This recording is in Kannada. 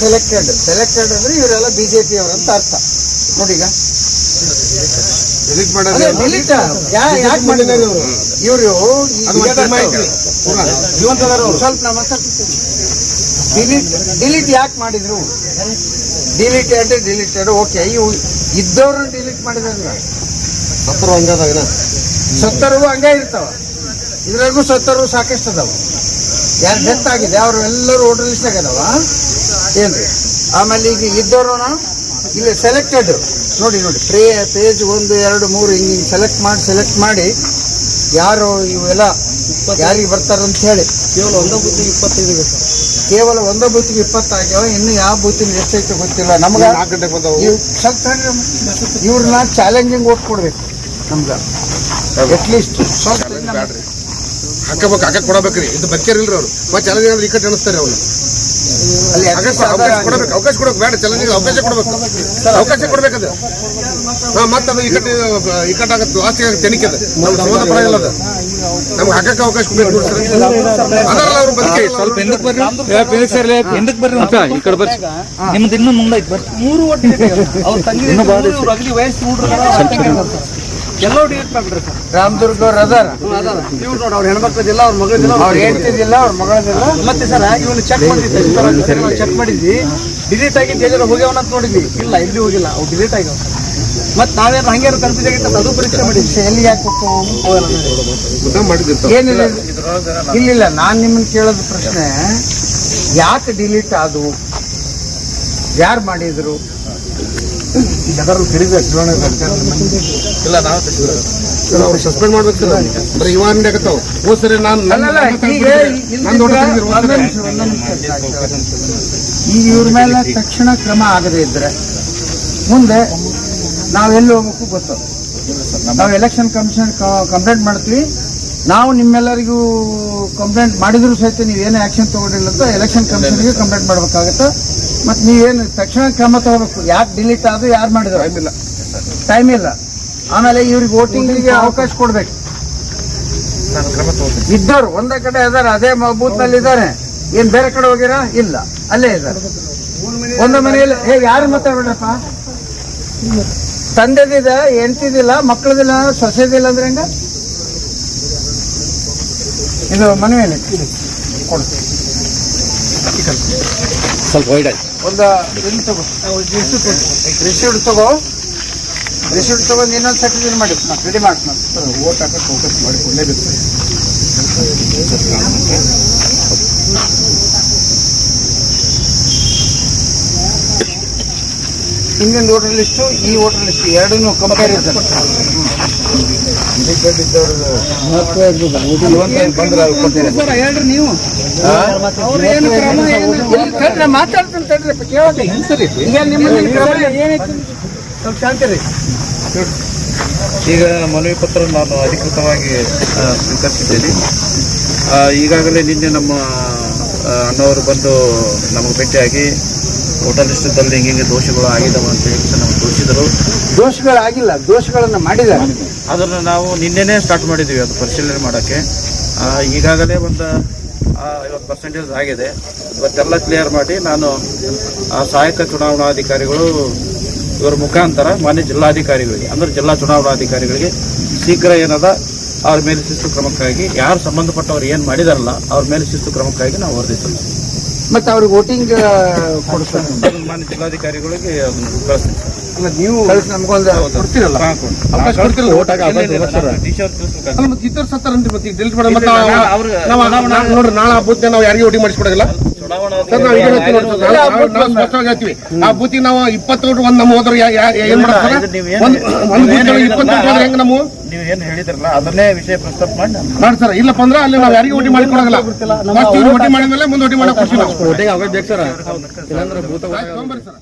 ಸೆಲೆಕ್ಟೆಡ್ ಸೆಲೆಕ್ಟೆಡ್ ಅಂದ್ರೆ ಇವರೆಲ್ಲ ಬಿಜೆಪಿ ಅವರಂತ ಅರ್ಥ. ನೋಡಿ ಈಗ ಡಿಲೀಟ್ ಅದೇ delete ಯಾಕೆ ಮಾಡಿದ್ದಾರೆ ಇವರು? ಸ್ವಲ್ಪ ನಾ ಮಾತಾಡ್ತೀನಿ ಡಿಲೀಟ್ ಡಿಲೀಟ್ ಯಾಕೆ ಮಾಡಿದ್ರು? ಡಿಲೀಟ್ ಅಂದ್ರೆ ಡಿಲೀಟೆಡ್ ಓಕೆ ಇವು ಇದ್ದವ್ರನ್ನ ಡಿಲೀಟ್ ಮಾಡಿದ್ರಲ್ಲ. ಸತ್ತರು ಹಂಗದಾಗ ಸತ್ತರು ಹಂಗೆ ಇರ್ತಾವ. ಇದ್ರಾಗೂ ಸತ್ತರು ಸಾಕಷ್ಟು ಅದಾವ. ಯಾರು ಡೆತ್ ಆಗಿದೆ? ಅವರು ಎಲ್ಲರೂ ಓಟರ್ ಲಿಸ್ಟ್ನಾಗ ಅದಾವ. ಏನ್ರಿ? ಆಮೇಲೆ ಈಗ ನಾನು? ಇಲ್ಲಿ ಸೆಲೆಕ್ಟೆಡ್ ನೋಡಿ ನೋಡಿ ಪ್ರೇ ಪೇಜ್ ಒಂದು ಎರಡು ಮೂರು ಹಿಂಗೆ ಸೆಲೆಕ್ಟ್ ಮಾಡಿ ಸೆಲೆಕ್ಟ್ ಮಾಡಿ ಯಾರು ಇವೆಲ್ಲ ಯಾರಿಗೆ ಬರ್ತಾರಂತ ಹೇಳಿ. ಕೇವಲ ಒಂದೇ ಬೂತಿಗೆ ಇಪ್ಪತ್ತೈದು ಸರ್. ಕೇವಲ ಒಂದೇ ಬೂತಿಗೆ ಇಪ್ಪತ್ತಾಗ್ಯಾವ ಇನ್ನು ಯಾವ ಬೂತಿನ ಎಷ್ಟೈತೆ ಗೊತ್ತಿಲ್ಲ. ನಮ್ಗೆ ಸ್ವಲ್ಪ ಇವ್ರನ್ನ ಚಾಲೆಂಜಿಂಗ್ ಓಟ್ ಕೊಡ್ಬೇಕು ನಮ್ಗೆ. ಅಟ್ಲೀಸ್ಟ್ ಸ್ವಲ್ಪ ಹಾಕಬೇಕು ಹಾಕಕ್ಕೆ ಕೊಡಬೇಕ್ರಿ. ಇದು ಬಚ್ಚರಿಲ್ರಿ ಅವರು. ಮತ್ತೆ ಚಾಲೆಂಜ್ ಅಂದ್ರೆ ಇಕ್ಕಟ್ಟು ಅನಿಸ್ತಾರೆ ಅವ್ರು. ಅಲ್ಲಿ ಅವಕಾಶ ಕೊಡಬೇಕು. ಅವಕಾಶ ಕೊಡಬೇಕು. ಬೇಡ ಚಾಲೆಂಜ್ ಅವಕಾಶ ಕೊಡಬೇಕು. ಸರ್ ಅವಕಾಶ ಕೊಡ್ಬೇಕದು. ಹಾ ಮತ್ತೆ ಅದು ಇಕ್ಕಟ್ಟು ಇಕ್ಕಟ್ಟಾಗತ್ತೆ ಲಾಸ್ಟ್ ಆಗುತ್ತೆ ಅದು ನಮ್ಗೆ ಸಂಬಂಧ ಪಡಂಗಿಲ್ಲ ಅದು ನಮ್ಗೆ ಹಾಕಕ್ಕೆ ಅವಕಾಶ ಕೊಡ್ಬೇಕು ಅದರಲ್ಲ ಅವ್ರು ಬದುಕಿ ಸ್ವಲ್ಪ ಹಿಂದಕ್ಕೆ ಬರ್ರಿ. ಹಿಂದಕ್ಕೆ ಬರ್ರಿ. ಅಂತ ಈ ಕಡೆ ಬರ್ರಿ. ನಿಮ್ದು ಇನ್ನೂ ಮುಂದೆ ಐತೆ ಬರ್ರಿ ಮೂರು ಒಟ್ಟು ಅವ್ರ ತಂಗಿ ಅಗದಿ ವಯಸ್ಸು ಹುಡುಗರು ಎಲ್ಲೋ ಡಿಲೀಟ್ ಸರ್. ರಾಮದುರ್ಗ ಅವ್ರು ಅದಾರ? ಇವ್ರು ನೋಡಿ ಅವ್ರ ಹೆಣ್ಮಕ್ಳದಿಲ್ಲ ಅವ್ರ ಮಗಳದಿಲ್ಲ ಅವ್ರು ಹೇಳ್ತಿದ್ದಿಲ್ಲ ಅವ್ರ ಮಗಳದಿಲ್ಲ ಮತ್ತೆ ಸರ್ ಇವನು ಚೆಕ್ ಮಾಡಿದ್ವಿ ಚೆಕ್ ಮಾಡಿದ್ವಿ. ಡಿಲೀಟ್ ಆಗಿದ್ದು ಎಲ್ಲರೂ ಹೋಗ್ಯಾವನ ಅಂತ ನೋಡಿದ್ವಿ. ಇಲ್ಲ ಎಲ್ಲಿ ಹೋಗಿಲ್ಲ ಅವು ಡಿಲೀಟ್ ಆಗ್ಯಾವ ಮತ್ತೆ ನಾವೇನು ಹಂಗೆ ಕನ್ಫ್ಯೂಸ್ ಆಗಿತ್ತು ಅದು ಪರೀಕ್ಷೆ ಮಾಡಿದ್ವಿ. ಎಲ್ಲಿ ಯಾಕೆ ಏನಿಲ್ಲ ಇಲ್ಲಿಲ್ಲ ನಾನು ನಿಮ್ಮನ್ನ ಕೇಳೋದು ಪ್ರಶ್ನೆ ಯಾಕೆ ಡಿಲೀಟ್ ಆದವು? ಯಾರು ಮಾಡಿದ್ರು? ಎಲ್ಲರೂ ಕರೀಬೇಕು ಚುನಾವಣೆ ಇಲ್ಲ ನಾವು ಅವ್ರು. ಸಸ್ಪೆಂಡ್ ಮಾಡ್ಬೇಕು ಸರ್ ಹೋದ್ ಸರಿ ನಾನು ಈಗ. ಈಗ ಇವ್ರ ಮೇಲೆ ತಕ್ಷಣ ಕ್ರಮ ಆಗದೇ ಇದ್ರೆ ಮುಂದೆ ನಾವೆಲ್ಲಿ ಹೋಗ್ಬೇಕು ಗೊತ್ತು. ನಾವು ಎಲೆಕ್ಷನ್ ಕಮಿಷನ್ ಕಂಪ್ಲೇಂಟ್ ಮಾಡ್ತೀವಿ. ನಾವು ನಿಮ್ಮೆಲ್ಲರಿಗೂ ಕಂಪ್ಲೇಂಟ್ ಮಾಡಿದ್ರು ಸಹಿತ ನೀವೇನು ಆಕ್ಷನ್ ತಗೊಂಡಿಲ್ಲ ಅಂತ ಎಲೆಕ್ಷನ್ ಕಮಿಷನ್ಗೆ ಕಂಪ್ಲೇಂಟ್ ಮಾಡ್ಬೇಕಾಗತ್ತೆ. ಮತ್ತು ನೀವೇನು ತಕ್ಷಣ ಕ್ರಮ ತಗೋಬೇಕು. ಯಾಕೆ ಡಿಲೀಟ್ ಆದ್ರೂ ಯಾರು ಮಾಡಿದ್ರು? ಇಲ್ಲ. ಟೈಮ್ ಇಲ್ಲ. ಆಮೇಲೆ ಇವ್ರಿಗೆ ವೋಟಿಂಗಿಗೆ ಅವಕಾಶ ಕೊಡ್ಬೇಕು. ಇದ್ದವ್ರು ಒಂದೇ ಕಡೆ ಇದಾರೆ ಅದೇ ಬೂತ್ನಲ್ಲಿ ಇದ್ದಾರೆ ಏನ್ ಬೇರೆ ಕಡೆ ಹೋಗಿರಾ? ಇಲ್ಲ. ಅಲ್ಲೇ ಇದ್ದಾರೆ ಒಂದು ಮನೆಯಲ್ಲಿ ಏ ಯಾರು ಮಾತಾಡ್ಬೇಡ್ರಪ್ಪ ತಂದೆದಿದ ಹೆಂಡತಿದಿಲ್ಲ ಮಕ್ಕಳದಿಲ್ಲ ಸೊಸೆದಿಲ್ಲ ಅಂದ್ರೆ ಹೆಂಗ? ಇದು ಮನೆಯಲ್ಲಿ ಕೊಡು. ಸ್ವಲ್ಪ ವೈಡ್ ಆಯ್ತು ಒಂದು ಇದು ತಗೋ. ರಿಸೀವ್ಡ್ ತಗೋ. ರಿಸೀವ್ಡ್ ತಗೊಂಡು ಇನ್ನೊಂದು ಸರ್ಟಿಫಿಕೇಟ್ ಮಾಡಿ. ರೆಡಿ ಮಾಡ್ತೀನಿ. ಓಟ್ ಹಾಕಕ್ಕೆ ಫೋಕಸ್ ಮಾಡಿ ಕೊಡಲೇಬೇಕು ಹಿಂದಿನ ವೋಟರ್ ಲಿಸ್ಟು ಈ ವೋಟರ್ ಲಿಸ್ಟ್ ಎರಡೂ ಕಂಪೇರ್ ಮಾತಾಡ್ತೀನಿ ಸ್ವಲ್ಪ ಈಗ ಮನವಿ ಪತ್ರ ನಾನು ಅಧಿಕೃತವಾಗಿ ಸ್ವೀಕರಿಸಿದ್ದೇನೆ ಈಗಾಗಲೇ ನಿನ್ನೆ ನಮ್ಮ ಅಣ್ಣವರು ಬಂದು ನಮಗೆ ಭೇಟಿಯಾಗಿ ಹೋಟೆಲ್ ಇಷ್ಟದಲ್ಲಿ ಹಿಂಗೆ ಹಿಂಗೆ ದೋಷಗಳು ಆಗಿದಾವ ಅಂತ ಹೇಳಿ ನಮ್ಗೆ ತೋರಿಸಿದರು. ದೋಷಗಳಾಗಿಲ್ಲ ದೋಷಗಳನ್ನು ಮಾಡಿದ್ದಾರೆ. ಅದನ್ನು ನಾವು ನಿನ್ನೆನೆ ಸ್ಟಾರ್ಟ್ ಮಾಡಿದ್ದೀವಿ ಅದು ಪರಿಶೀಲನೆ ಮಾಡೋಕ್ಕೆ. ಈಗಾಗಲೇ ಒಂದು ಐವತ್ತು ಪರ್ಸೆಂಟೇಜ್ ಆಗಿದೆ. ಇವತ್ತೆಲ್ಲ ಕ್ಲಿಯರ್ ಮಾಡಿ ನಾನು ಆ ಸಹಾಯಕ ಚುನಾವಣಾಧಿಕಾರಿಗಳು ಇವರ ಮುಖಾಂತರ ಮಾನ್ಯ ಜಿಲ್ಲಾಧಿಕಾರಿಗಳಿಗೆ ಅಂದ್ರೆ ಜಿಲ್ಲಾ ಚುನಾವಣಾಧಿಕಾರಿಗಳಿಗೆ ಶೀಘ್ರ ಏನದ ಅವ್ರ ಮೇಲೆ ಶಿಸ್ತು ಕ್ರಮಕ್ಕಾಗಿ ಯಾರು ಸಂಬಂಧಪಟ್ಟವ್ರು ಏನು ಮಾಡಿದಾರಲ್ಲ ಅವ್ರ ಮೇಲೆ ಶಿಸ್ತು ಕ್ರಮಕ್ಕಾಗಿ ನಾವು ವರದಿ ಸಲ್ಲಿಸ್ತೀವಿ. ಮತ್ತೆ ಅವ್ರಿಗೆ ವೋಟಿಂಗ್ ಕೊಡಿಸ್ಬೇಕು ಮಾನ್ಯ ಜಿಲ್ಲಾಧಿಕಾರಿಗಳಿಗೆ ಅದನ್ನ ಕಳಿಸ್ತೀನಿ. ಅಲ್ಲ ನೀವು ನಮ್ಗೊಂದು ಕೊಡ್ತೀರಲ್ಲ? ಅವಕಾಶ ಕೊಡ್ತಿರಲ್ಲ ಓಟ್ ಮತ್ತೆ ಇತರ ಸತ್ತಾರಂತೆ ಮತ್ತೆ ಡಿಲೀಟ್ ಮಾಡಿ ಮತ್ತೆ ನಾವು- ನಾವು ನೋಡ್ರಿ ನಾಳೆ ಹಬ್ಬದ ನಾವು ಯಾರಿಗೆ ವೋಟಿಂಗ್ ಮಾಡಿಸ್ಕೊಡಂಗಿಲ್ಲ ಸ್ಪಷ್ಟವಾಗಿ ಹೇಳ್ತೀವಿ. ಆ ಬೂತಿ ನಾವು ಇಪ್ಪತ್ತು ಒಂದ್ ನಮ್ಮ ಹೋದ್ರೆ ಏನ್ ಮಾಡ್ತಾರೆ ಒಂದ್ ಇಪ್ಪತ್ತು ಹೆಂಗ್ ನಾವು ನೀವು ಏನು ಹೇಳಿದ್ರಲ್ಲ ಅದನ್ನೇ ವಿಷಯ ಪ್ರಸ್ತಾಪ ಮಾಡಿ ಮಾಡಿ ಸರ್ ಇಲ್ಲಪ್ಪ ಅಂದ್ರೆ ಅಲ್ಲಿ ನಾವು ಯಾರಿಗೆ ಓಟಿ ಮಾಡಿಕೊಡಲ್ಲ ಫಸ್ಟ್ ಇವ್ರು ಮಾಡಿದ ಮಾಡಿದ್ಮೇಲೆ ಮುಂದೆ ಓಟಿ ಮಾಡಕ್ ಕೊಡ್ತೀವಿ ನಾವು. ಒಟ್ಟಿಗೆ ಅವಕಾಶ ಬೇಕು ಸರ್. ಇಲ್ಲಾಂದ್ರೆ ಭೂತ ತೊಗೊಂಬರ್ರಿ ಸರ್.